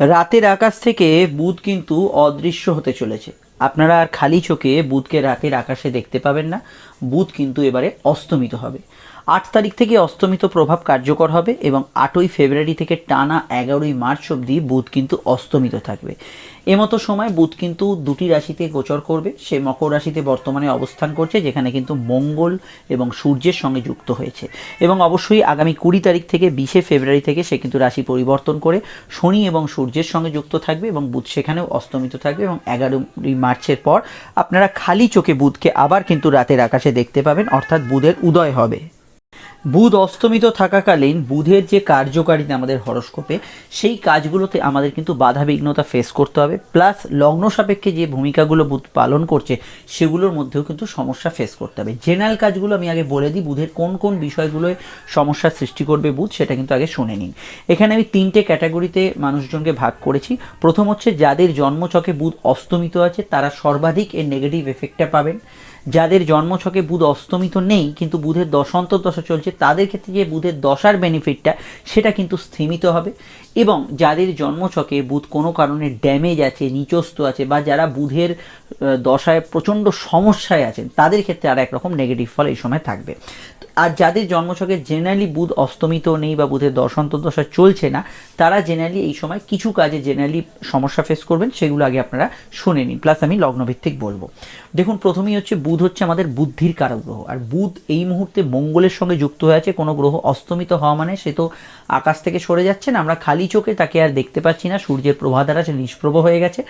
রাতের আকাশ থেকে বুধ কিন্তু অদৃশ্য হতে চলেছে। আপনারা আর খালি চোখে বুধকে রাতের আকাশে দেখতে পাবেন না। বুধ কিন্তু এবারে অস্তমিত হবে। আট তারিখ থেকে অস্তমিত প্রভাব কার্যকর হবে এবং আটই ফেব্রুয়ারি থেকে টানা এগারোই মার্চ অবধি বুধ কিন্তু অস্তমিত থাকবে। এমতো সময় বুধ কিন্তু দুটি রাশিতে গোচর করবে। সে মকর রাশিতে বর্তমানে অবস্থান করছে, যেখানে কিন্তু মঙ্গল এবং সূর্যের সঙ্গে যুক্ত হয়েছে। এবং অবশ্যই আগামী কুড়ি তারিখ থেকে বিশে ফেব্রুয়ারি থেকে সে কিন্তু রাশি পরিবর্তন করে শনি এবং সূর্যের সঙ্গে যুক্ত থাকবে এবং বুধ সেখানেও অস্তমিত থাকবে এবং এগারোই মার্চের পর আপনারা খালি চোখে বুধকে আবার কিন্তু রাতের আকাশে দেখতে পাবেন, অর্থাৎ বুধের উদয় হবে। বুধ অস্তমিত থাকাকালীন বুধের যে কার্যকারিতা আমাদের হরস্কোপে, সেই কাজগুলোতে আমাদের কিন্তু বাধা বিঘ্নতা ফেস করতে হবে প্লাস লগ্ন সাপেক্ষে যে ভূমিকাগুলো বুধ পালন করছে, সেগুলোর মধ্যেও কিন্তু সমস্যা ফেস করতে হবে। জেনারেল কাজগুলো আমি আগে বলে দিই, বুধের কোন কোন বিষয়গুলোয় সমস্যার সৃষ্টি করবে বুধ, সেটা কিন্তু আগে শুনে নিন। এখানে আমি তিনটে ক্যাটাগরিতে মানুষজনকে ভাগ করেছি। প্রথম হচ্ছে, যাদের জন্মচকে বুধ অস্তমিত আছে, তারা সর্বাধিক এর নেগেটিভ এফেক্টটা পাবেন। যাদের জন্মছকে বুধ অস্তমিত নেই, কিন্তু বুধের দশান্তর দশা চলছে, তাদের ক্ষেত্রে যে বুধের দশার বেনিফিটটা সেটা কিন্তু স্থিমিত হবে। এবং যাদের জন্মছকে বুধ কোনো কারণে ড্যামেজ আছে নিচস্ত আছে, বা যারা বুধের দশায় প্রচণ্ড সমস্যায় আছেন, তাদের ক্ষেত্রে আর একরকম নেগেটিভ ফল এই সময় থাকবে। আর যাদের জন্মছকে জেনারেলি বুধ অস্তমিত নেই, বা বুধের দশা চলছে না, তারা জেনারেলি এই সময় কিছু কাজে জেনারেলি সমস্যা ফেস করবেন, সেগুলো আগে আপনারা শুনে নিন। প্লাস আমি লগ্নভিত্তিক বলব। দেখুন, প্রথমেই হচ্ছে বুধ হচ্ছে আমাদের বুদ্ধির কারক গ্রহ আর বুধ এই মুহূর্তে মঙ্গলের সঙ্গে যুক্ত হয়ে আছে, কোনো গ্রহ অস্তমিত হওয়া মানে সে তো আকাশ থেকে সরে যাচ্ছে না। আমরা খালি চোখে তাকে আর দেখতে পাচ্ছি না, সূর্যের প্রভা দ্বারা সে নিষ্প্রভ হয়ে গেছে।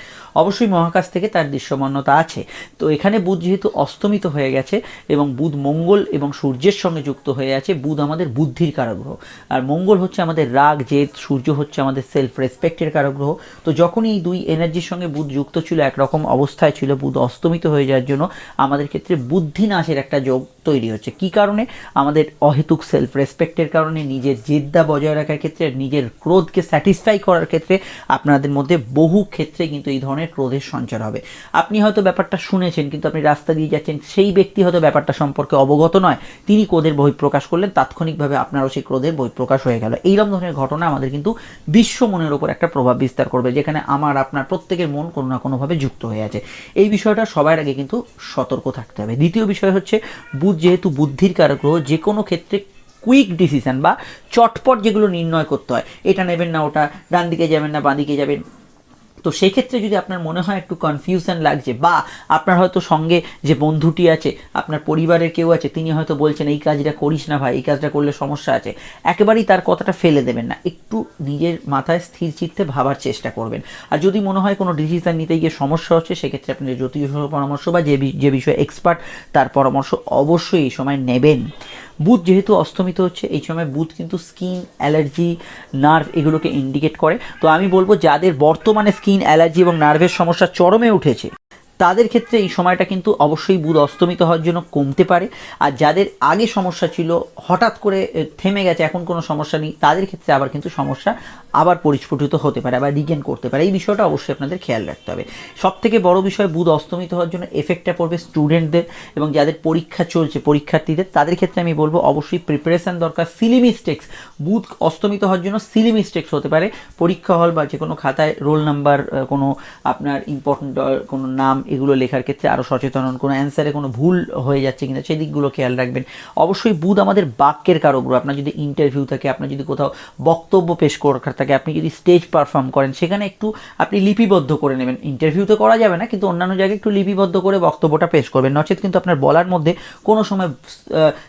অবশ্যই মহাকাশ থেকে তার দৃশ্যমান্যতা আছে। তো এখানে বুধ যেহেতু অস্তমিত হয়ে গেছে এবং বুধ মঙ্গল এবং সূর্যের সঙ্গে যুক্ত হয়ে আছে, বুধ আমাদের বুদ্ধির কারক গ্রহ আর মঙ্গল হচ্ছে আমাদের রাগ, জেদ, সূর্য হচ্ছে আমাদের সেলফ রেসপেক্টের কারক গ্রহ তো যখনই এই দুই এনার্জির সঙ্গে বুধ যুক্ত ছিল, একরকম অবস্থায় ছিল, বুধ অস্তমিত হয়ে যাওয়ার জন্য আমাদের ক্ষেত্রে বুদ্ধি নাশের একটা যোগ তৈরি হচ্ছে। কি কারণে? আমাদের অহেতুক সেলফ রেসপেক্টের কারণে, নিজের জেদ্দা বজায় রাখার ক্ষেত্রে, নিজের ক্রোধকে স্যাটিসফাই করার ক্ষেত্রে আপনাদের মধ্যে বহু ক্ষেত্রে কিন্তু এই ধরনের ক্রোধের সঞ্চার হবে। আপনি হয়তো ব্যাপারটা শুনেছেন, কিন্তু আপনি রাস্তা দিয়ে যাচ্ছেন, সেই ব্যক্তি হয়তো ব্যাপারটা সম্পর্কে অবগত নয়। তিনি ক্রোধের বহিঃপ্রকাশ করলেন, তাৎক্ষণিকভাবে আপনারও সেই ক্রোধের বহিঃপ্রকাশ হয়ে গেল। এইরকম ধরনের ঘটনা আমাদের কিন্তু বিশ্ব মনের ওপর একটা প্রভাব বিস্তার করবে, যেখানে আমার, আপনার প্রত্যেকের মন কোনো না কোনোভাবে যুক্ত হয়ে আছে। এই বিষয়টা সবার আগে কিন্তু সতর্ক থাকতে হবে। দ্বিতীয় বিষয় হচ্ছে, বুধ যেহেতু বুদ্ধির কারক গ্রহ যে কোনো ক্ষেত্রে কুইক ডিসিশন বা চটপট যেগুলো নির্ণয় করতে হয়, এটা নেবেন না ওটা, ডান দিকে যাবেন না, বাঁ দিকে যাবেন তো সেক্ষেত্রে যদি আপনার মনে হয় একটু কনফিউশন লাগছে, বা আপনার হয়তো সঙ্গে যে বন্ধুটি আছে, আপনার পরিবারের কেউ আছে, তিনি হয়তো বলছেন, এই কাজটা করিস না ভাই, এই কাজটা করলে সমস্যা আছে। একেবারেই তার কথাটা ফেলে দেবেন না। একটু নিজের মাথায় স্থির চিত্তে ভাবার চেষ্টা করবেন। আর যদি মনে হয় কোনো ডিসিশন নিতে গিয়ে সমস্যা হচ্ছে, সেক্ষেত্রে আপনি জ্যোতিষ পরামর্শ বা যে যে বিষয়ে এক্সপার্ট তার পরামর্শ অবশ্যই এই সময় নেবেন। বুধ যেহেতু অস্তমিত হচ্ছে, এই সময় বুধ কিন্তু স্কিন, অ্যালার্জি, নার্ভ এগুলোকে ইন্ডিকেট করে। তো আমি বলব, যাদের বর্তমানে স্কিন, অ্যালার্জি এবং নার্ভের সমস্যা চরমে উঠেছে তাদের ক্ষেত্রে এই সময়টা কিন্তু অবশ্যই বুধ অস্তমিত হওয়ার জন্য কমতে পারে। আর যাদের আগে সমস্যা ছিল, হঠাৎ করে থেমে গেছে, এখন কোনো সমস্যা নেই, তাদের ক্ষেত্রে আবার কিন্তু সমস্যা আবার পরিস্ফুটিত হতে পারে আবার রিগেন করতে পারে। এই বিষয়টা অবশ্যই আপনাদের খেয়াল রাখতে হবে। সব থেকে বড় বিষয়, বুধ অস্তমিত হওয়ার জন্য এফেক্টটা পড়বে স্টুডেন্টদের এবং যাদের পরীক্ষা চলছে, পরীক্ষার্থীদের, তাদের ক্ষেত্রে আমি বলব অবশ্যই প্রিপারেশান দরকার। সিলি মিস্টেক্স বুধ অস্তমিত হওয়ার জন্য সিলি মিস্টেক্স হতে পারে। পরীক্ষা হল বা যে কোনো খাতায় রোল নাম্বার কোনো আপনার ইম্পর্টেন্ট কোনো নাম এগুলো লেখার ক্ষেত্রে আরও সচেতন হন। কোনো অ্যান্সারে কোনো ভুল হয়ে যাচ্ছে কিনা, সেই দিকগুলো খেয়াল রাখবেন। অবশ্যই বুধ আমাদের বাক্যের কারকগ্রহ আপনার যদি ইন্টারভিউ থাকে, আপনার যদি কোথাও বক্তব্য পেশ করার থাকে, আপনি যদি স্টেজ পারফর্ম করেন, সেখানে একটু আপনি লিপিবদ্ধ করে নেবেন। ইন্টারভিউ তো করা যাবে না, কিন্তু অন্যান্য জায়গায় একটু লিপিবদ্ধ করে বক্তব্যটা পেশ করবেন। নচেত কিন্তু আপনার বলার মধ্যে কোনো সময়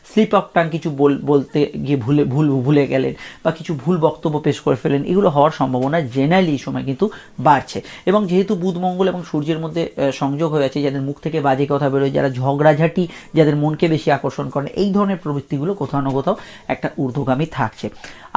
স্লিপ অফ টাং কিছু বল- বলতে গিয়ে ভুলে, ভুল, ভুলে গেলেন বা কিছু ভুল বক্তব্য পেশ করে ফেলেন, এগুলো হওয়ার সম্ভাবনা জেনারেলি এই সময় কিন্তু বাড়ছে। এবং যেহেতু বুধ, মঙ্গল এবং সূর্যের মধ্যে সংযোগ হয়ে আছে, যাদের মুখ থেকে বাজে কথা বেরোয়, যারা ঝগড়াঝাটি, যাদের মনকে বেশি আকর্ষণ করে, এই ধরনের প্রবৃত্তিগুলো কোথাও না কোথাও একটা ঊর্ধ্বগামী থাকছে।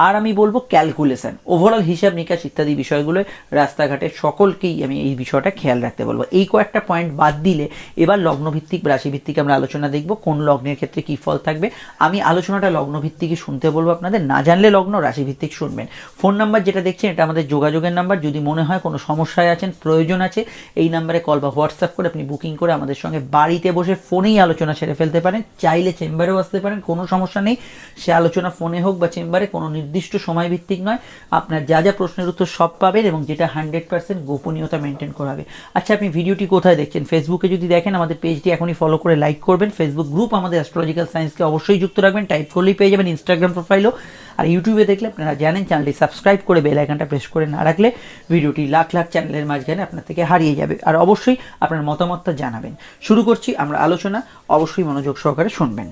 আর আমি বলব ক্যালকুলেশন ওভারঅল হিসাব নিকাশ ইত্যাদি বিষয়গুলো রাস্তাঘাটে সকলকেই আমি এই বিষয়টা খেয়াল রাখতে বলব। এই কয়েকটা পয়েন্ট বাদ দিলে এবার লগ্নভিত্তিক, রাশিভিত্তিক আমরা আলোচনা দেখব, কোন লগ্নের ক্ষেত্রে কী ফল থাকবে। আমি আলোচনাটা লগ্নভিত্তিকই শুনতে বলব আপনাদের, না জানলে লগ্ন, রাশিভিত্তিক শুনবেন। ফোন নাম্বার যেটা দেখছেন, এটা আমাদের যোগাযোগের নাম্বার, যদি মনে হয় কোনো সমস্যায় আছেন, প্রয়োজন আছে, এই নাম্বারে কল বা হোয়াটসঅ্যাপ করে আপনি বুকিং করে আমাদের সঙ্গে বাড়িতে বসে ফোনেই আলোচনা সেরে ফেলতে পারেন। চাইলে চেম্বারেও আসতে পারেন, কোনো সমস্যা নেই। সে আলোচনা ফোনে হোক বা চেম্বারে, কোনো নির্দিষ্ট সময় ভিত্তিক নয়। আপনার যা যা প্রশ্নের উত্তর সব পাবেন এবং যেটা হান্ড্রেড পার্সেন্ট গোপনীয়তা মেনটেন করা হবে। আচ্ছা আপনি ভিডিওটি কোথায় দেখছেন? ফেসবুকে যদি দেখেন, আমাদের পেজটি এখনই ফলো করে লাইক করবেন। ফেসবুক গ্রুপ আমাদের অ্যাস্ট্রোলজিক্যাল সায়েন্সকে অবশ্যই যুক্ত রাখবেন। টাইপ করলেই পেয়ে যাবেন ইনস্টাগ্রাম প্রোফাইলও আর ইউটিউবে দেখলে আপনারা জানেন চ্যানেলটি সাবস্ক্রাইব করে বেল আইকনটা প্রেস করে না রাখলে ভিডিওটি লাখ লাখ চ্যানেলের মাঝখানে আপনার থেকে হারিয়ে যাবে। আর অবশ্যই আপনার মতামতটা জানাবেন। শুরু করছি আমরা আলোচনা। অবশ্যই মনোযোগ সহকারে শুনবেন।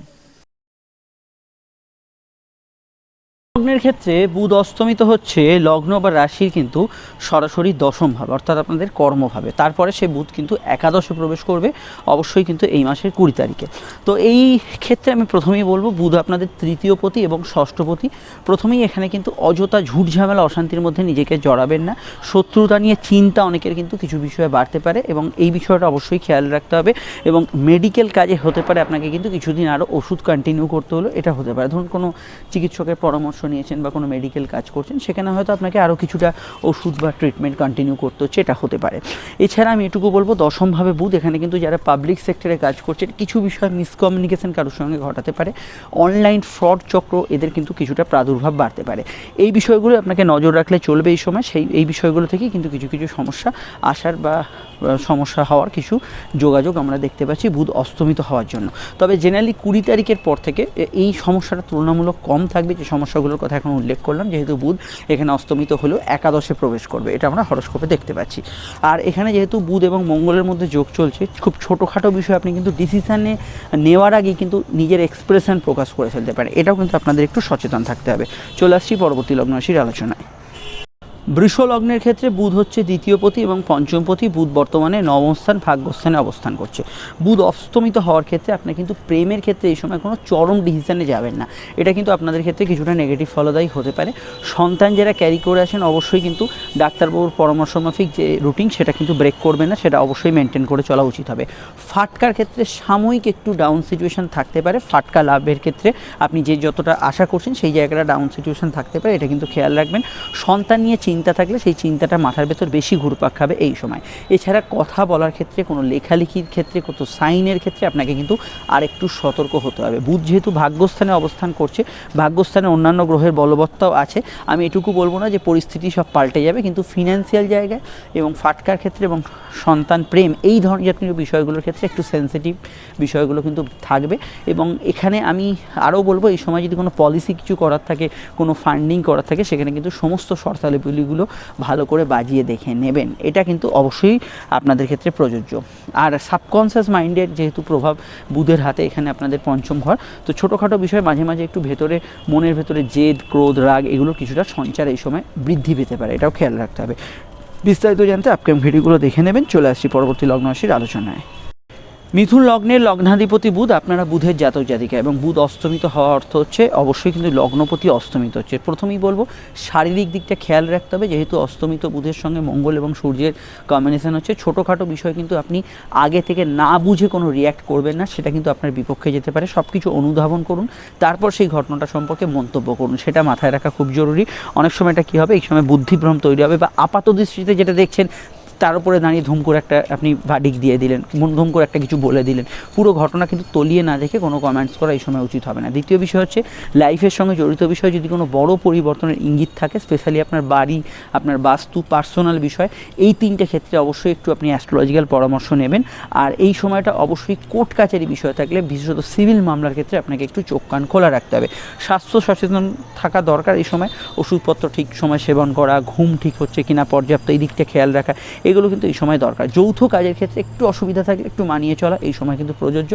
লগ্নের ক্ষেত্রে বুধ অস্তমিত হচ্ছে লগ্ন বা রাশির কিন্তু সরাসরি দশম ভাবে, অর্থাৎ আপনাদের কর্মভাবে। তারপরে সে বুধ কিন্তু একাদশে প্রবেশ করবে, অবশ্যই কিন্তু এই মাসের কুড়ি তারিখে। তো এই ক্ষেত্রে আমি প্রথমেই বলব, বুধ আপনাদের তৃতীয় পতি এবং ষষ্ঠপতি প্রথমেই এখানে কিন্তু অযথা ঝুট ঝামেলা, অশান্তির মধ্যে নিজেকে জড়াবেন না। শত্রুতা নিয়ে চিন্তা অনেকের কিন্তু কিছু বিষয়ে বাড়তে পারে এবং এই বিষয়টা অবশ্যই খেয়াল রাখতে হবে এবং মেডিকেল কাজে হতে পারে, আপনাকে কিন্তু কিছুদিন আরও ওষুধ কন্টিনিউ করতে হলো, এটা হতে পারে। ধরুন কোনো চিকিৎসকের পরামর্শ নিয়েছেন বা কোনো মেডিকেল কাজ করছেন, সেখানে হয়তো আপনাকে আরও কিছুটা ওষুধ বা ট্রিটমেন্ট কন্টিনিউ করতে হচ্ছে, এটা হতে পারে। এছাড়া আমি এটুকু বলব, দশমভাবে বুধ, এখানে কিন্তু যারা পাবলিক সেক্টরে কাজ করছেন, কিছু বিষয় মিসকমিউনিকেশন কারোর সঙ্গে ঘটাতে পারে। অনলাইন ফ্রড চক্র, এদের কিন্তু কিছুটা প্রাদুর্ভাব বাড়তে পারে। এই বিষয়গুলো আপনাকে নজর রাখলে চলবে এই সময়। সেই, এই বিষয়গুলো থেকেই কিন্তু কিছু কিছু সমস্যা আসার বা সমস্যা হওয়ার কিছু যোগাযোগ আমরা দেখতে পাচ্ছি বুধ অস্তমিত হওয়ার জন্য। তবে জেনারেলি কুড়ি তারিখের পর থেকে এই সমস্যাটা তুলনামূলক কম থাকবে, যে সমস্যাগুলোর কথা এখন উল্লেখ করলাম, যেহেতু বুধ এখানে অস্তমিত হলেও একাদশে প্রবেশ করবে, এটা আমরা হরস্কোপে দেখতে পাচ্ছি। আর এখানে যেহেতু বুধ এবং মঙ্গলের মধ্যে যোগ চলছে, খুব ছোটোখাটো বিষয়, আপনি কিন্তু ডিসিশানে নেওয়ার আগে কিন্তু নিজের এক্সপ্রেশন প্রকাশ করে ফেলতে পারে এটাও কিন্তু আপনাদের একটু সচেতন থাকতে হবে। চলে আসছি পরবর্তী লগ্ন রাশির আলোচনায়। বৃষ লগ্নের ক্ষেত্রে বুধ হচ্ছে দ্বিতীয় পতি এবং পঞ্চম পতি। বুধ বর্তমানে নবস্থান ভাগ্যস্থানে অবস্থান করছে। বুধ অস্তমিত হওয়ার ক্ষেত্রে আপনি কিন্তু প্রেমের ক্ষেত্রে এই সময় কোনো চরম ডিসিশনে যাবেন না। এটা কিন্তু আপনাদের ক্ষেত্রে কিছুটা নেগেটিভ ফলদায়ী হতে পারে। সন্তান যারা ক্যারি করে আসেন, অবশ্যই কিন্তু ডাক্তারবাবুর পরামর্শ মাফিক যে রুটিন সেটা কিন্তু ব্রেক করবে না। সেটা অবশ্যই মেনটেন করে চলা উচিত হবে। ফাটকার ক্ষেত্রে সাময়িক একটু ডাউন সিচুয়েশন থাকতে পারে। ফাটকা লাভের ক্ষেত্রে আপনি যে যতটা আশা করছেন, সেই জায়গাটা ডাউন সিচুয়েশন থাকতে পারে। এটা কিন্তু খেয়াল রাখবেন। সন্তান নিয়ে চিন্তা থাকলে সেই চিন্তাটা মাথার ভেতর বেশি ঘুরপাক খাবে এই সময়। এছাড়া কথা বলার ক্ষেত্রে, কোনো লেখালেখির ক্ষেত্রে কত সাইনের ক্ষেত্রে আপনাকে কিন্তু আর একটু সতর্ক হতে হবে। বুধ যেহেতু ভাগ্যস্থানে অবস্থান করছে, ভাগ্যস্থানে অন্যান্য গ্রহের বলবত্তাও আছে। আমি এটুকু বলব না যে পরিস্থিতি সব পাল্টে যাবে, কিন্তু ফিনান্সিয়াল জায়গায় এবং ফাটকার ক্ষেত্রে এবং সন্তান প্রেম, এই ধরনের জাতীয় বিষয়গুলোর ক্ষেত্রে একটু সেন্সিটিভ বিষয়গুলো কিন্তু থাকবে। এবং এখানে আমি আরও বলব, এই সময় যদি কোনো পলিসি কিছু করার থাকে, কোনো ফান্ডিং করার থাকে, সেখানে কিন্তু সমস্ত শর্তাবলীগুলো ভালো করে বাজিয়ে দেখে নেবেন। এটা কিন্তু অবশ্যই আপনাদের ক্ষেত্রে প্রযোজ্য। আর সাবকনসিয়াস মাইন্ডের যেহেতু প্রভাব বুধের হাতে এখানে আপনাদের পঞ্চম ঘর, তো ছোটোখাটো বিষয় মাঝে মাঝে একটু ভেতরে, মনের ভেতরে জেদ, ক্রোধ, রাগ এগুলো কিছুটা সঞ্চার এই সময় বৃদ্ধি পেতে পারে। এটাও খেয়াল রাখতে হবে। বিস্তারিত জানতে আপকামিং ভিডিওগুলো দেখে নেবেন। চলে আসছি পরবর্তী লগ্ন আলোচনায়। মিথুন লগ্নের লগ্নাধিপতি বুধ আপনারা বুধের জাতক জাতিকা এবং বুধ অস্তমিত হওয়া অর্থ হচ্ছে অবশ্যই কিন্তু লগ্নপতি অস্তমিত হচ্ছে। প্রথমেই বলব, শারীরিক দিকটা খেয়াল রাখতে হবে, যেহেতু অস্তমিত বুধের সঙ্গে মঙ্গল এবং সূর্যের কম্বিনেশন হচ্ছে। ছোটোখাটো বিষয় কিন্তু আপনি আগে থেকে না বুঝে কোনো রিয়্যাক্ট করবেন না, সেটা কিন্তু আপনার বিপক্ষে যেতে পারে। সব কিছু অনুধাবন করুন, তারপর সেই ঘটনাটা সম্পর্কে মন্তব্য করুন, সেটা মাথায় রাখা খুব জরুরি। অনেক সময় এটা কী হবে? এই সময় বুদ্ধিভ্রম তৈরি হবে বা আপাত দৃষ্টিতে যেটা দেখছেন তার উপরে দাঁড়িয়ে ধুম করে একটা আপনি ভাডিক দিয়ে দিলেন ধুম করে একটা কিছু বলে দিলেন। পুরো ঘটনা কিন্তু তলিয়ে না দেখে কোনো কমেন্টস করা এই সময় উচিত হবে না। দ্বিতীয় বিষয় হচ্ছে লাইফের সঙ্গে জড়িত বিষয় যদি কোনো বড় পরিবর্তনের ইঙ্গিত থাকে স্পেশালি আপনার বাড়ি, আপনার বাস্তু পার্সোনাল বিষয়, এই তিনটে ক্ষেত্রে অবশ্যই একটু আপনি অ্যাস্ট্রোলজিক্যাল পরামর্শ নেবেন। আর এই সময়টা অবশ্যই কোর্ট কাছারি বিষয় থাকলে, বিশেষত সিভিল মামলার ক্ষেত্রে আপনাকে একটু চোখ কান খোলা রাখতে হবে। স্বাস্থ্য সচেতন থাকা দরকার এই সময়। ওষুধপত্র ঠিক সময় সেবন করা, ঘুম ঠিক হচ্ছে কিনা, পর্যাপ্ত এই দিকটা খেয়াল রাখা এগুলো কিন্তু এই সময় দরকার। যৌথ কাজের ক্ষেত্রে একটু অসুবিধা থাকলে একটু মানিয়ে চলা এই সময় কিন্তু প্রযোজ্য।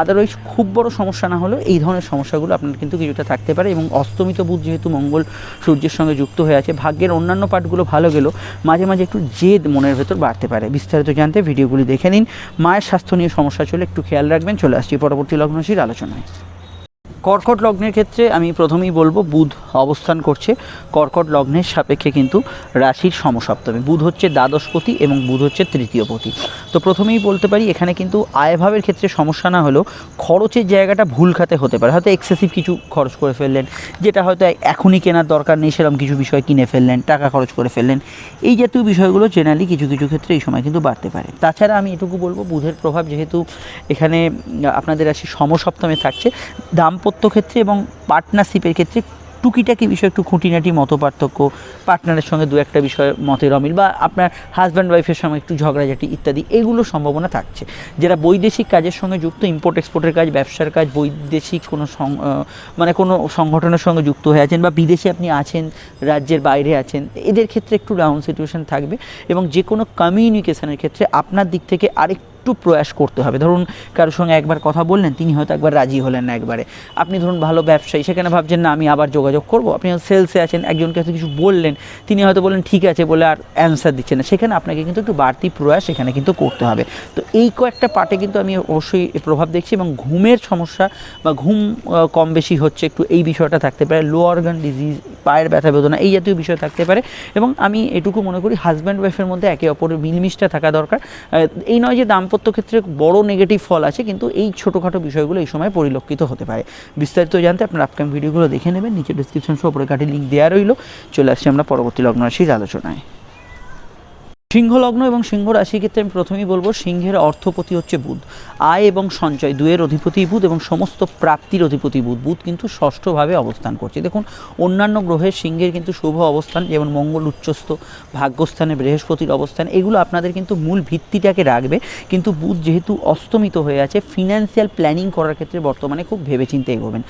আদারওয়াইজ খুব বড় সমস্যা না হলেও এই ধরনের সমস্যাগুলো আপনার কিন্তু কিছুটা থাকতে পারে এবং অস্তমিত বুধ যেহেতু মঙ্গল সূর্যের সঙ্গে যুক্ত হয়ে আছে, ভাগ্যের অন্যান্য পার্টগুলো ভালো গেলেও মাঝে মাঝে একটু জেদ মনের ভেতর বাড়তে পারে। বিস্তারিত জানতে ভিডিওগুলি দেখে নিন। মায়ের স্বাস্থ্য নিয়ে সমস্যা চলে একটু খেয়াল রাখবেন। চলে আসছি পরবর্তী লগ্নশীর আলোচনায়। কর্কট লগ্নের ক্ষেত্রে আমি প্রথমেই বলব, বুধ অবস্থান করছে। কর্কট লগ্নের সাপেক্ষে কিন্তু রাশির সমসপ্তমী। বুধ হচ্ছে দ্বাদশপতি এবং বুধ হচ্ছে তৃতীয়পতি। তো প্রথমেই বলতে পারি, এখানে কিন্তু আয়ভাবের ক্ষেত্রে সমস্যা না হলেও খরচের জায়গাটা ভুল খাতে হতে পারে। হয়তো এক্সেসিভ কিছু খরচ করে ফেললেন, যেটা হয়তো এখনই কেনার দরকার নেই, সেরকম কিছু বিষয় কিনে ফেললেন, টাকা খরচ করে ফেললেন। এই জাতীয় বিষয়গুলো জেনারেলি কিছু কিছু ক্ষেত্রে এই সময় কিন্তু বাড়তে পারে। তাছাড়া আমি এটুকু বলব, বুধের প্রভাব যেহেতু এখানে আপনাদের রাশি সমসপ্তমে থাকছে, দাম্পত্য ক্ষেত্রে এবং পার্টনারশিপের ক্ষেত্রে টুকিটাকি বিষয়, একটু খুঁটিনাটি মত পার্থক্য পার্টনারের সঙ্গে দু একটা বিষয় মতের অমিল বা আপনার হাজব্যান্ড ওয়াইফের সঙ্গে একটু ঝগড়াঝাটি ইত্যাদি, এগুলো সম্ভাবনা থাকছে। যারা বৈদেশিক কাজের সঙ্গে যুক্ত ইম্পোর্ট এক্সপোর্টের কাজ, ব্যবসার কাজ, বৈদেশিক কোনো মানে কোনো সংগঠনের সঙ্গে যুক্ত হয়ে আছেন বা বিদেশে আপনি আছেন, রাজ্যের বাইরে আছেন, এদের ক্ষেত্রে একটু ডাউন সিচুয়েশন থাকবে এবং যে কোনো কমিউনিকেশনের ক্ষেত্রে আপনার দিক থেকে আরেকটু প্রয়াস করতে হবে। ধরুন কারোর সঙ্গে একবার কথা বললেন, তিনি হয়তো একবার রাজি হলেন না একবারে। আপনি ধরুন ভালো ব্যবসায়ী, সেখানে ভাবছেন, না, আমি আবার যোগাযোগ করব। আপনি সেলসে আছেন, একজনকে হয়তো কিছু বললেন, তিনি হয়তো বললেন, ঠিক আছে, বলে আর অ্যান্সার দিচ্ছেন না। সেখানে আপনাকে কিন্তু একটু বাড়তি প্রয়াস সেখানে কিন্তু করতে হবে। তো এই কয়েকটা পার্টে কিন্তু আমি অবশ্যই প্রভাব দেখছি এবং ঘুমের সমস্যা বা ঘুম কম বেশি হচ্ছে, একটু এই বিষয়টা থাকতে পারে। লো অর্গান ডিজিজ পায়ের ব্যথা বেদনা, এই জাতীয় বিষয় থাকতে পারে এবং আমি এটুকু মনে করি হাজব্যান্ড ওয়াইফের মধ্যে একে অপরের মিলমিশটা থাকা দরকার। এই নয় যে দাম্পত্য ক্ষেত্রে বড় নেগেটিভ ফল আছে, কিন্তু এই ছোটোখাটো বিষয়গুলো এই সময় পরিলক্ষিত হতে পারে। বিস্তারিত জানতে আপনার আপকামিং ভিডিওগুলো দেখে নেবেন, নিচে ডিসক্রিপশন সহ উপরে কাটি লিঙ্ক দেওয়া রইল। চলে আসছি আমরা পরবর্তী লগ্ন রাশির আলোচনায়। সিংহ লগ্ন এবং সিংহ রাশির ক্ষেত্রে আমি প্রথমেই বলব, সিংহের অর্থপতি হচ্ছে বুধ। আয় এবং সঞ্চয় দুয়ের অধিপতি বুধ এবং সমস্ত প্রাপ্তির অধিপতি বুধ। বুধ কিন্তু ষষ্ঠভাবে অবস্থান করছে। দেখুন, অন্যান্য গ্রহের সিংহের কিন্তু শুভ অবস্থান, যেমন মঙ্গল, উচ্চস্থ, ভাগ্যস্থানে বৃহস্পতির অবস্থান, এগুলো আপনাদের কিন্তু মূল ভিত্তিটাকে রাখবে। কিন্তু বুধ যেহেতু অস্তমিত হয়ে আছে ফিনান্সিয়াল প্ল্যানিং করার ক্ষেত্রে বর্তমানে খুব ভেবেচিন্তে এগোবেন।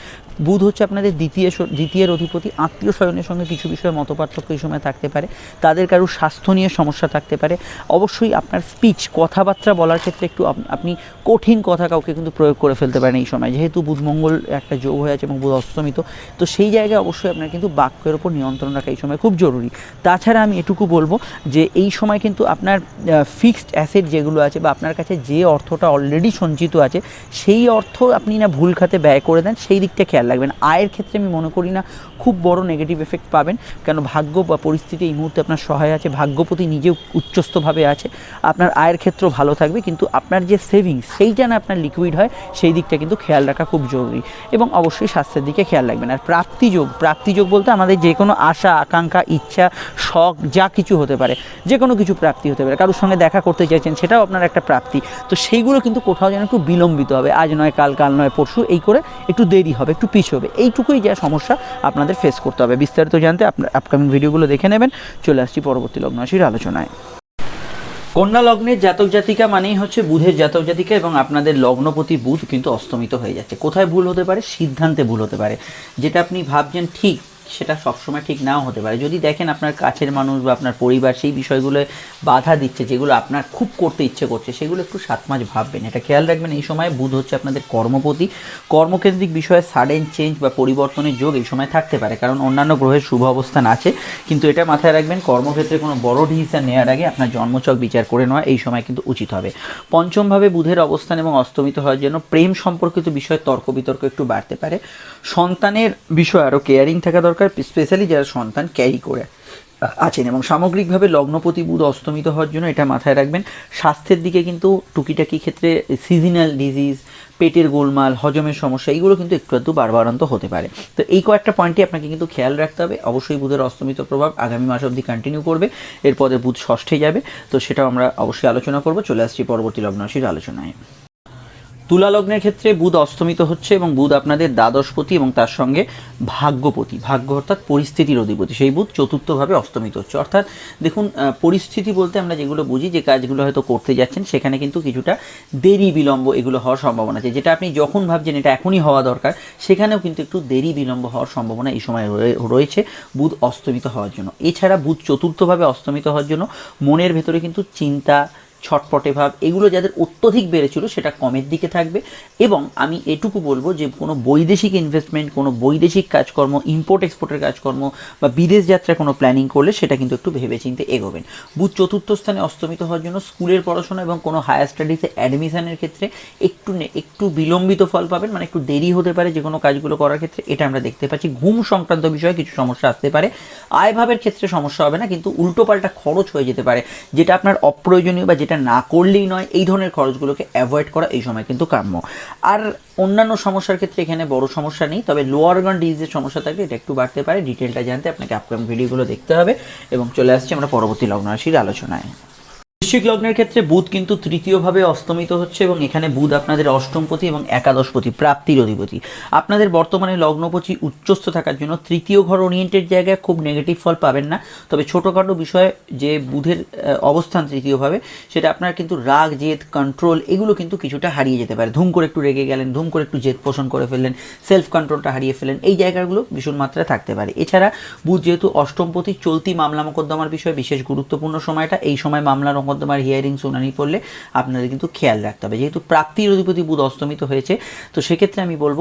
বুধ হচ্ছে আপনাদের দ্বিতীয় দ্বিতীয়ের অধিপতি, আত্মীয় স্বজনের সঙ্গে কিছু বিষয়ে মতপার্থক্য এই সময় থাকতে পারে। তাদের কারও স্বাস্থ্য নিয়ে সমস্যা থাকতে পারে। অবশ্যই আপনার স্পিচ কথাবার্তা বলার ক্ষেত্রে একটু আপ- আপনি কঠিন কথা কাউকে কিন্তু প্রয়োগ করে ফেলতে পারেন এই সময়। যেহেতু বুধ মঙ্গল একটা যোগ হয়ে আছে এবং বুধ অস্তমিত তো সেই জায়গায় অবশ্যই আপনার কিন্তু বাক্যের ওপর নিয়ন্ত্রণ রাখা এই সময় খুব জরুরি। তাছাড়া আমি এটুকু বলব যে এই সময় কিন্তু আপনার ফিক্সড অ্যাসেট যেগুলো আছে বা আপনার কাছে যে অর্থটা অলরেডি সঞ্চিত আছে, সেই অর্থ আপনি না ভুল খাতে ব্যয় করে দেন, সেই দিকটা খেয়াল রাখবেন। আয়ের ক্ষেত্রে আমি মনে করি না খুব বড় নেগেটিভ এফেক্ট পাবেন, কেন ভাগ্য বা পরিস্থিতি এই মুহূর্তে আপনার সহায় আছে, ভাগ্যপতি নিজেও উচ্চস্থভাবে আছে। আপনার আয়ের ক্ষেত্র ভালো থাকবে, কিন্তু আপনার যে সেভিংস সেইটা না আপনার লিকুইড হয়, সেই দিকটা কিন্তু খেয়াল রাখা খুব জরুরি এবং অবশ্যই স্বাস্থ্যের দিকে খেয়াল রাখবেন। আর প্রাপ্তিযোগ প্রাপ্তিযোগ বলতে আমাদের যে কোনো আশা, আকাঙ্ক্ষা, ইচ্ছা, শখ, যা কিছু হতে পারে, যে কোনো কিছু প্রাপ্তি হতে পারে। কারোর সঙ্গে দেখা করতে চাইছেন, সেটাও আপনার একটা প্রাপ্তি। তো সেইগুলো কিন্তু কোথাও যেন একটু বিলম্বিত হবে। আজ নয়, কাল কাল নয়, পরশু, এই করে একটু দেরি হবে, একটু পিছ হবে। এইটুকুই যা সমস্যা আপনাদের ফেস করতে হবে। বিস্তারিত জানতে আপনার আপকামিং ভিডিওগুলো দেখে নেবেন। চলে আসছি পরবর্তী লগ্ন রাশির আলোচনায়। কন্যা লগ্নের জাতক জাতিকা মানেই হচ্ছে বুধের জাতক জাতিকা এবং আপনাদের লগ্নপতি বুধ কিন্তু অস্তমিত হয়ে যাচ্ছে। কোথায় ভুল হতে পারে? সিদ্ধান্তে ভুল হতে পারে। যেটা আপনি ভাবছেন, ঠিক সেটা সবসময় ঠিক নাও হতে পারে। যদি দেখেন আপনার কাছের মানুষ বা আপনার পরিবার সেই বিষয়গুলো বাধা দিচ্ছে, যেগুলো আপনার খুব করতে ইচ্ছে করছে, সেগুলো একটু সাত মাস ভাববেন। এটা খেয়াল রাখবেন, এই সময় বুধ হচ্ছে আপনাদের কর্মপতি। কর্মকেন্দ্রিক বিষয়ে সাডেন চেঞ্জ বা পরিবর্তনের যোগ এই সময় থাকতে পারে, কারণ অন্যান্য গ্রহের শুভ অবস্থান আছে। কিন্তু এটা মাথায় রাখবেন, কর্মক্ষেত্রে কোনো বড় ডিসিশন নেওয়ার আগে আপনার জন্মচক বিচার করে নেওয়া এই সময় কিন্তু উচিত হবে। পঞ্চমভাবে বুধের অবস্থান এবং অস্তমিত হওয়ার জন্য প্রেম সম্পর্কিত বিষয়ে তর্ক বিতর্ক একটু বাড়তে পারে। সন্তানের বিষয়ে আরও কেয়ারিং থাকা দরকার। স্পেশালি যারা সন্তান ক্যারি করে আছেন এবং সামগ্রিকভাবে লগ্নপতি বুধ অস্তমিত হওয়ার জন্য এটা মাথায় রাখবেন। স্বাস্থ্যের দিকে কিন্তু টুকিটাকি ক্ষেত্রে সিজনাল ডিজিজ পেটের গোলমাল, হজমের সমস্যা এইগুলো কিন্তু একটু একটু বারবারান্ত হতে পারে। তো এই কয়েকটা পয়েন্টই আপনাকে কিন্তু খেয়াল রাখতে হবে। অবশ্যই বুধের অস্তমিত প্রভাব আগামী মাস অবধি কন্টিনিউ করবে। এরপরে বুধ ষষ্ঠে যাবে। তো সেটাও আমরা অবশ্যই আলোচনা করব। চলে আসছি পরবর্তী লগ্ন রাশির আলোচনায়। তুলা লগ্নের ক্ষেত্রে বুধ অস্তমিত হচ্ছে এবং বুধ আপনাদের দ্বাদশপতি এবং তার সঙ্গে ভাগ্যপতি। ভাগ্য অর্থাৎ পরিস্থিতির অধিপতি। সেই বুধ চতুর্থভাবে অস্তমিত হচ্ছে। অর্থাৎ দেখুন পরিস্থিতি বলতে আমরা যেগুলো বুঝি, যে কাজগুলো হয়তো করতে যাচ্ছেন, সেখানে কিন্তু কিছুটা দেরি বিলম্ব এগুলো হওয়ার সম্ভাবনা আছে। যেটা আপনি যখন ভাবছেন এটা এখনই হওয়া দরকার, সেখানেও কিন্তু একটু দেরি বিলম্ব হওয়ার সম্ভাবনা এই সময় রয়ে- রয়েছে বুধ অস্তমিত হওয়ার জন্য। এছাড়া বুধ চতুর্থভাবে অস্তমিত হওয়ার জন্য মনের ভেতরে কিন্তু চিন্তা ছটপটে ভাব, এগুলো যাদের অত্যধিক বেড়েছিল সেটা কমের দিকে থাকবে। এবং আমি এটুকু বলব যে কোনো বৈদেশিক ইনভেস্টমেন্ট কোনো বৈদেশিক কাজকর্ম ইম্পোর্ট এক্সপোর্টের কাজকর্ম বা বিদেশ যাত্রা কোনো প্ল্যানিং করলে সেটা কিন্তু একটু ভেবেচিন্তে এগোবেন। বুধ চতুর্থ স্থানে অস্তমিত হওয়ার জন্য স্কুলের পড়াশোনা এবং কোনো হায়ার স্টাডিজে অ্যাডমিশনের ক্ষেত্রে একটু একটু বিলম্বিত ফল পাবেন মানে একটু দেরি হতে পারে যে কোনো কাজগুলো করার ক্ষেত্রে, এটা আমরা দেখতে পাচ্ছি। ঘুম সংক্রান্ত বিষয়ে কিছু সমস্যা আসতে পারে। আয়ভাবের ক্ষেত্রে সমস্যা হবে না, কিন্তু উল্টোপাল্টা খরচ হয়ে যেতে পারে, যেটা আপনার অপ্রয়োজনীয় বা না করলেই নয়, এই ধরনের খরচগুলোকে অ্যাভয়েড করা এই সময় কিন্তু কাম্য। আর অন্যান্য সমস্যার ক্ষেত্রে এখানে বড় সমস্যা নেই, তবে লোয়ার গান ডিজিজের সমস্যা থাকে, এটা একটু বাড়তে পারে। ডিটেলটা জানতে আপনাকে আপকামিং ভিডিওগুলো দেখতে হবে। এবং চলে আসছি আমরা পরবর্তী লগ্ন রাশির আলোচনায়। বৃশ্চিক লগ্নের ক্ষেত্রে বুধ কিন্তু তৃতীয়ভাবে অস্তমিত হচ্ছে এবং এখানে বুধ আপনাদের অষ্টমপতি এবং একাদশপতি, প্রাপ্তির অধিপতি। আপনাদের বর্তমানে লগ্নপতি উচ্চস্থ থাকার জন্য তৃতীয় ঘর ওরিয়েন্টেড জায়গায় খুব নেগেটিভ ফল পাবেন না। তবে ছোটোখাটো বিষয়ে যে বুধের অবস্থান তৃতীয়ভাবে, সেটা আপনার কিন্তু রাগ, জেদ কন্ট্রোল এগুলো কিন্তু কিছুটা হারিয়ে যেতে পারে। ধুম করে একটু রেগে গেলেন, ধুম করে একটু জেদ পোষণ করে ফেললেন সেলফ কন্ট্রোলটা হারিয়ে ফেলেন এই জায়গাগুলো ভীষণ মাত্রায় থাকতে পারে। এছাড়া বুধ যেহেতু অষ্টমপতি, চলতি মামলা মোকদ্দমার বিষয়ে বিশেষ গুরুত্বপূর্ণ সময়টা, এই সময় মামলা মোকদ্দমার হিয়ারিং শুনানি পড়লে আপনাদের কিন্তু খেয়াল রাখতে হবে। যেহেতু প্রাপ্তির অধিপতি বুধ অস্তমিত হয়েছে, তো সেক্ষেত্রে আমি বলব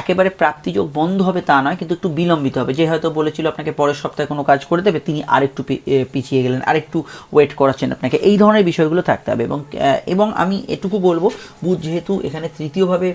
একেবারে প্রাপ্তিযোগ বন্ধ হবে তা নয়, কিন্তু একটু বিলম্বিত হবে। যে হয়তো বলেছিল আপনাকে পরের সপ্তাহে কোনো কাজ করে দেবে, তিনি আরেকটু পিছিয়ে গেলেন, আরেকটু ওয়েট করাচ্ছেন আপনাকে। এই ধরনের বিষয়গুলো থাকতে হবে এবং এবং আমি এটুকু বলব, বুধ যেহেতু এখানে তৃতীয়ভাবে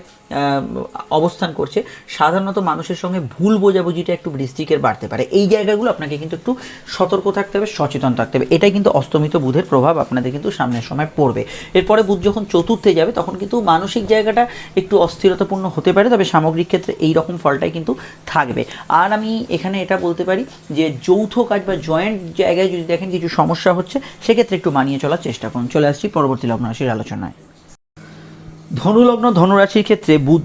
অবস্থান করছে, সাধারণত মানুষের সঙ্গে ভুল বোঝাবুঝিটা একটু বৃষ্টিকের বাড়তে পারে। এই জায়গাগুলো আপনাকে কিন্তু একটু সতর্ক থাকতে হবে, সচেতন থাকতে হবে। এটাই কিন্তু অস্তমিত বুধের প্রভাব আপনাদের কিন্তু সামনের সময় পড়বে। এরপরে বুধ যখন চতুর্থে যাবে, তখন কিন্তু মানসিক জায়গাটা একটু অস্থিরতাপূর্ণ হতে পারে, তবে সামগ্রিক ক্ষেত্রে এই রকম ফলটাই কিন্তু থাকবে। আর আমি এখানে এটা বলতে পারি যে, যৌথ কাজ বা জয়েন্ট জায়গায় যদি দেখেন কিছু সমস্যা হচ্ছে, সেক্ষেত্রে একটু মানিয়ে চলার চেষ্টা করুন। চলে আসছি পরবর্তী লগ্ন রাশির আলোচনায়। ধনুলগ্ন, ধনুরাশির ক্ষেত্রে বুধ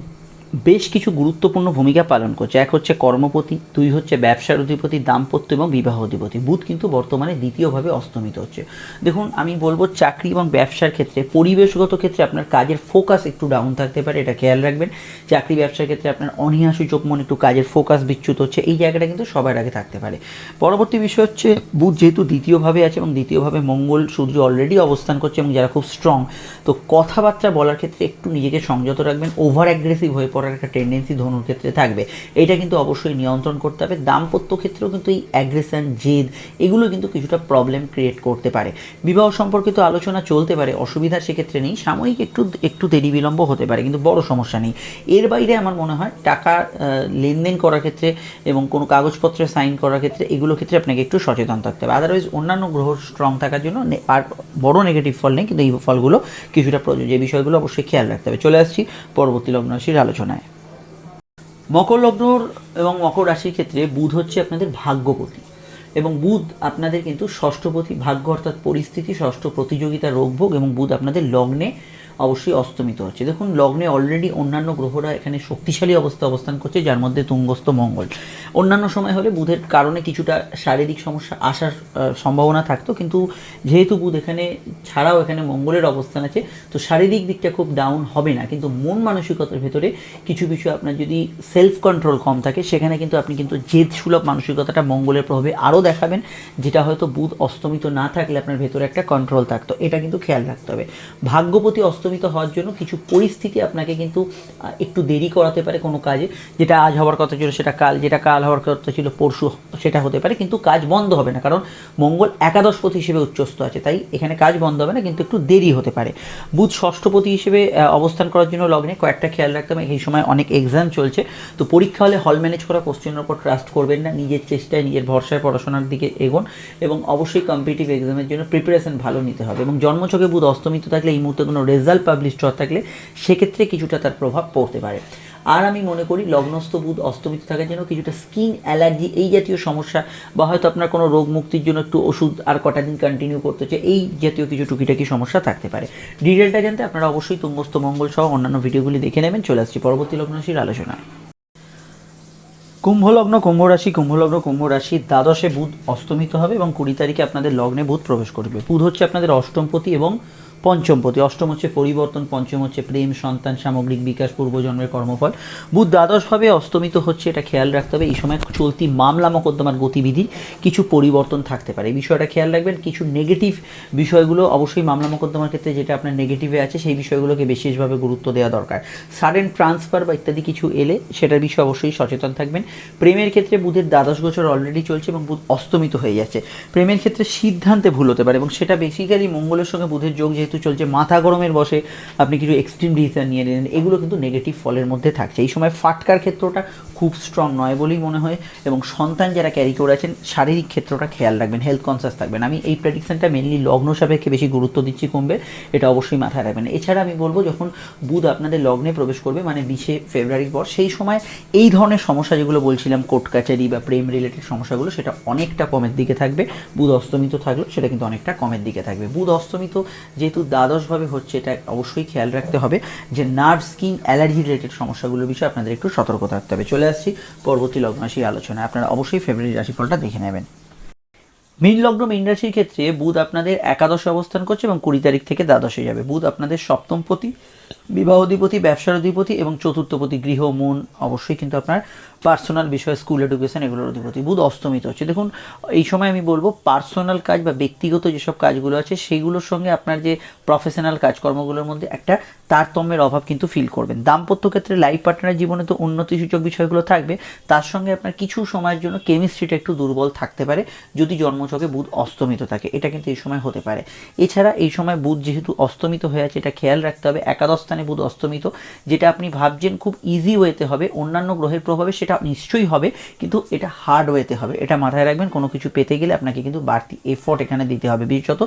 বেশ কিছু গুরুত্বপূর্ণ ভূমিকা পালন করছে। এক হচ্ছে কর্মপতি, দুই হচ্ছে ব্যবসার অধিপতি, দাম্পত্য এবং বিবাহ অধিপতি। বুধ কিন্তু বর্তমানে দ্বিতীয়ভাবে অস্তমিত হচ্ছে। দেখুন, আমি বলব চাকরি এবং ব্যবসার ক্ষেত্রে, পরিবেশগত ক্ষেত্রে আপনার কাজের ফোকাস একটু ডাউন থাকতে পারে, এটা খেয়াল রাখবেন। চাকরি, ব্যবসার ক্ষেত্রে আপনার অনীহা সূচক মনে একটু কাজের ফোকাস বিচ্যুত হচ্ছে, এই জায়গাটা কিন্তু সবার আগে থাকতে পারে। পরবর্তী বিষয় হচ্ছে, বুধ যেহেতু দ্বিতীয়ভাবে আছে এবং দ্বিতীয়ভাবে মঙ্গল সূর্য অলরেডি অবস্থান করছে এবং যারা খুব স্ট্রং তো কথাবার্তা বলার ক্ষেত্রে একটু নিজেকে সংযত রাখবেন ওভার অ্যাগ্রেসিভ হয়ে পড়ার একটা টেন্ডেন্সি ধনুর ক্ষেত্রে থাকবে। এটা কিন্তু অবশ্যই নিয়ন্ত্রণ করতে হবে। দাম্পত্য ক্ষেত্রেও কিন্তু এই অ্যাগ্রেশন জেদ, এগুলো কিন্তু কিছুটা প্রবলেম ক্রিয়েট করতে পারে। বিবাহ সম্পর্কিত আলোচনা চলতে পারে, অসুবিধা সেক্ষেত্রে নেই। সাময়িক একটু একটু দেরি বিলম্ব হতে পারে, কিন্তু বড় সমস্যা নেই। এর বাইরে আমার মনে হয় টাকা লেনদেন করার ক্ষেত্রে এবং কোনো কাগজপত্রে সাইন করার ক্ষেত্রে এগুলো ক্ষেত্রে আপনাকে একটু সচেতন থাকতে হবে। আদারওয়াইজ অন্যান্য গ্রহ স্ট্রং থাকার জন্য আর বড় নেগেটিভ ফল নেই, কিন্তু এই ফলগুলো কিছুটা প্রযোজ্য। এই বিষয়গুলো অবশ্যই খেয়াল রাখতে হবে। চলে আসছি পরবর্তী লগ্ন রাশির আলোচনায়। মকর লগ্নর এবং মকর রাশির ক্ষেত্রে বুধ হচ্ছে আপনাদের ভাগ্যপতি। এবং বুধ আপনাদের কিন্তু ষষ্ঠপতি ভাগ্য অর্থাৎ পরিস্থিতি, ষষ্ঠ প্রতিযোগিতা, রোগভোগ এবং বুধ আপনাদের লগ্নে অবশ্যই অস্তমিত হচ্ছে। দেখুন, লগ্নে অলরেডি অন্যান্য গ্রহরা এখানে শক্তিশালী অবস্থা অবস্থান করছে, যার মধ্যে তুঙ্গস্থ মঙ্গল। অন্যান্য সময় হলে বুধের কারণে কিছুটা শারীরিক সমস্যা আসার সম্ভাবনা থাকতো, কিন্তু যেহেতু বুধ এখানে ছাড়াও এখানে মঙ্গলের অবস্থান আছে, তো শারীরিক দিকটা খুব ডাউন হবে না। কিন্তু মন মানসিকতার ভেতরে কিছু বিষয় আপনার যদি সেলফ কন্ট্রোল কম থাকে, সেখানে কিন্তু আপনি কিন্তু জেদ সুলভ মানসিকতাটা মঙ্গলের প্রভাবে আরও দেখাবেন, যেটা হয়তো বুধ অস্তমিত না থাকলে আপনার ভেতরে একটা কন্ট্রোল থাকতো। এটা কিন্তু খেয়াল রাখতে হবে। ভাগ্যপতি অস্তমিত হওয়ার জন্য কিছু পরিস্থিতি আপনাকে কিন্তু একটু দেরি করাতে পারে কোনো কাজে, যেটা আজ হওয়ার কথা ছিল, সেটা কাল, যেটা কাল হওয়ার কথা ছিল, পরশু সেটা হতে পারে, কিন্তু কাজ বন্ধ হবে না, কারণ মঙ্গল একাদশপতি হিসেবে উচ্চস্থ আছে, তাই এখানে কাজ বন্ধ হবে না, কিন্তু একটু দেরি হতে পারে। বুধ ষষ্ঠপতি হিসেবে অবস্থান করার জন্য লগ্নে কয়েকটা খেয়াল রাখতে হবে, এই সময় অনেক এক্সাম চলছে, তো পরীক্ষা হলে হল ম্যানেজ করা কোশ্চেনের উপর ট্রাস্ট করবেন না, নিজের চেষ্টায়, নিজের ভরসায় পড়াশোনার দিকে এগোন, এবং অবশ্যই কম্পিটিটিভ এক্সামের জন্য প্রিপারেশন ভালো নিতে হবে, এবং জন্মছকে বুধ অস্তমিত থাকলে এই মুহূর্তে কোনো রেজাল্ট পাবলিশ হওয়া থাকলে সেক্ষেত্রে কিছুটা তার প্রভাব পড়তে পারে। আর আমি মনে করি লগ্নস্থ বুধ অস্তমিত থাকার জন্য কিছুটা স্কিন অ্যালার্জি এই জাতীয় সমস্যা বা হয়তো আপনার কোনো রোগ মুক্তির জন্য একটু ওষুধ আর কটা দিন কন্টিনিউ করতে হচ্ছে এই জাতীয় কিছু টুকিটাকি সমস্যা থাকতে পারে। ডিটেলটা জানতে আপনারা অবশ্যই তুঙ্গস্থ মঙ্গল সহ অন্যান্য ভিডিওগুলি দেখে নেবেন। চলে আসছি পরবর্তী লগ্নশীর আলোচনায়। কুম্ভলগ্ন কুম্ভ রাশি কুম্ভলগ্ন কুম্ভ রাশি দ্বাদশে বুধ অস্তমিত হবে এবং কুড়ি তারিখে আপনাদের লগ্নে বুধ প্রবেশ করবে। বুধ হচ্ছে আপনাদের অষ্টমপতি এবং পঞ্চমপতি অষ্টম হচ্ছে পরিবর্তন, পঞ্চম হচ্ছে প্রেম, সন্তান, সামগ্রিক বিকাশ, পূর্বজন্মের কর্মফল। বুধ দ্বাদশভাবে অস্তমিত হচ্ছে, এটা খেয়াল রাখতে হবে, এই সময় চলতি মামলা মোকদ্দমার গতিবিধি কিছু পরিবর্তন থাকতে পারে। এই বিষয়টা খেয়াল রাখবেন, কিছু নেগেটিভ বিষয়গুলো অবশ্যই মামলা মোকদ্দমার ক্ষেত্রে যেটা আপনার নেগেটিভে আছে, সেই বিষয়গুলোকে বিশেষভাবে গুরুত্ব দেওয়া দরকার। সাডেন ট্রান্সফার বা ইত্যাদি কিছু এলে সেটার বিষয়ে অবশ্যই সচেতন থাকবেন। প্রেমের ক্ষেত্রে বুধের দ্বাদশ গোচর অলরেডি চলছে এবং বুধ অস্তমিত হয়ে যাচ্ছে। প্রেমের ক্ষেত্রে সিদ্ধান্তে ভুল হতে পারে এবং সেটা বেসিক্যালি মঙ্গলের সঙ্গে বুধের যোগ যেহেতু যেহেতু চলছে মাথা গরমের বসে, আপনি কিছু এক্সট্রিম ডিসিশন নিয়ে নিলেন, এগুলো কিন্তু নেগেটিভ ফলের মধ্যে থাকছে। এই সময় ফাটকার ক্ষেত্রটা খুব স্ট্রং নয় বলেই মনে হয়, এবং সন্তান যারা ক্যারি করে আছেন, শারীরিক ক্ষেত্রটা খেয়াল রাখবেন হেলথ কনসিয়াস থাকবেন। আমি এই প্রেডিকশনটা মেনলি লগ্ন সাপেক্ষে বেশি গুরুত্ব দিচ্ছি কমবে, এটা অবশ্যই মাথায় রাখবেন। এছাড়া আমি বলব, যখন বুধ আপনাদের লগ্নে প্রবেশ করবে মানে বিশে ফেব্রুয়ারির পর, সেই সময় এই ধরনের সমস্যা যেগুলো বলছিলাম কোর্ট কাচারি বা প্রেম রিলেটেড সমস্যাগুলো, সেটা অনেকটা কমের দিকে থাকবে। বুধ অস্তমিত থাকলেও সেটা কিন্তু অনেকটা কমের দিকে থাকবে। বুধ অস্তমিত যেহেতু দ্বাদশভাবে হচ্ছে, এটা অবশ্যই খেয়াল রাখতে হবে যে নার্ভ স্কিন অ্যালার্জি রিলেটেড সমস্যাগুলোর বিষয়ে আপনাদের একটু সতর্ক থাকতে হবে। চলে আসছি পরবর্তী লগ্নাশী আলোচনায়। আপনারা অবশ্যই ফেব্রুয়ারি রাশিফলটা দেখে নেবেন। মীন লগ্ন, মীন রাশির ক্ষেত্রে বুধ আপনাদের একাদশে অবস্থান করছে এবং কুড়ি তারিখ থেকে দ্বাদশে যাবে। বুধ আপনাদের সপ্তমপতি বিবাহ অধিপতি ব্যবসার অধিপতি এবং চতুর্থপতি গৃহ, মন অবশ্যই কিন্তু আপনার পার্সোনাল বিষয় স্কুল এডুকেশন এগুলোর অধিপতি। বুধ অস্তমিত হচ্ছে। দেখুন, এই সময় আমি বলব পার্সোনাল কাজ বা ব্যক্তিগত যেসব কাজগুলো আছে সেইগুলোর সঙ্গে আপনার যে প্রফেশনাল কাজকর্মগুলোর মধ্যে একটা তারতম্যের অভাব কিন্তু ফিল করবেন। দাম্পত্য ক্ষেত্রে লাইফ পার্টনারের জীবনে তো উন্নতিসূচক বিষয়গুলো থাকবে। তার সঙ্গে আপনার কিছু সময়ের জন্য কেমিস্ট্রিটা একটু দুর্বল থাকতে পারে, যদি জন্মছকে বুধ অস্তমিত থাকে। এটা কিন্তু এই সময় হতে পারে। এছাড়া এই সময় বুধ যেহেতু অস্তমিত হয়ে আছে, এটা খেয়াল রাখতে হবে। একাদশ স্থানে বুধ অস্তমিত, যেটা আপনি ভাবছেন খুব ইজি ওয়েতে হবে, অন্যান্য গ্রহের প্রভাবে সেটা নিশ্চয়ই হবে, কিন্তু এটা হার্ড ওয়েতে হবে। এটা মাথায় রাখবেন, কোনো কিছু পেতে গেলে আপনাকে কিন্তু বাড়তি এফোর্ট এখানে দিতে হবে। বিশেষত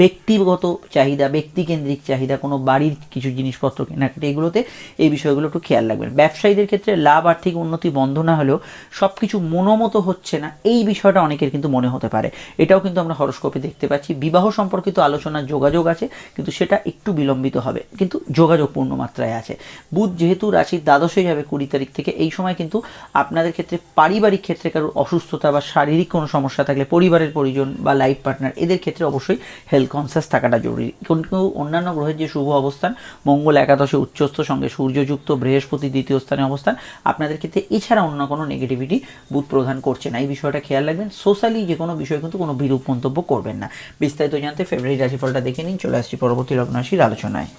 ব্যক্তিগত চাহিদা, ব্যক্তিকেন্দ্রিক চাহিদা, কোনো বাড়ির কিছু জিনিসপত্র কেনাকাটি, এগুলোতে এই বিষয়গুলো একটু খেয়াল রাখবেন। ব্যবসায়ীদের ক্ষেত্রে লাভ, আর্থিক উন্নতি বন্ধ না হলেও সব কিছু মনোমতো হচ্ছে না, এই বিষয়টা অনেকের কিন্তু মনে হতে পারে। এটাও কিন্তু আমরা হরস্কোপে দেখতে পাচ্ছি। বিবাহ সম্পর্কিত আলোচনার যোগাযোগ আছে, কিন্তু সেটা একটু বিলম্বিত হবে। কিন্তু যোগাযোগ পূর্ণ মাত্রায় আছে। বুধ যেহেতু রাশির দ্বাদশে যাবে কুড়ি তারিখ থেকে, এই সময় কিন্তু আপনাদের ক্ষেত্রে পারিবারিক ক্ষেত্রে কারোর অসুস্থতা বা শারীরিক কোনো সমস্যা থাকলে পরিবারের পরিজন বা লাইফ পার্টনার, এদের ক্ষেত্রে অবশ্যই হেলথ কনসিয়াস থাকাটা জরুরি। কিন্তু অন্যান্য গ্রহের যে শুভ অবস্থান, মঙ্গল, একাদশে উচ্চস্থ, সঙ্গে সূর্যযুক্ত, বৃহস্পতি, দ্বিতীয় স্থানে অবস্থান, আপনাদের ক্ষেত্রে এছাড়া অন্য কোনো নেগেটিভিটি বুধ প্রদান করছে না। এই বিষয়টা খেয়াল রাখবেন সোশ্যালি যে কোনো বিষয়ে কিন্তু কোনো বিরূপ মন্তব্য করবেন না। বিস্তারিত জানতে ফেব্রুয়ারি রাশিফলটা দেখে নিন, চলে আসছি পরবর্তী লগ্ন রাশির আলোচনায়।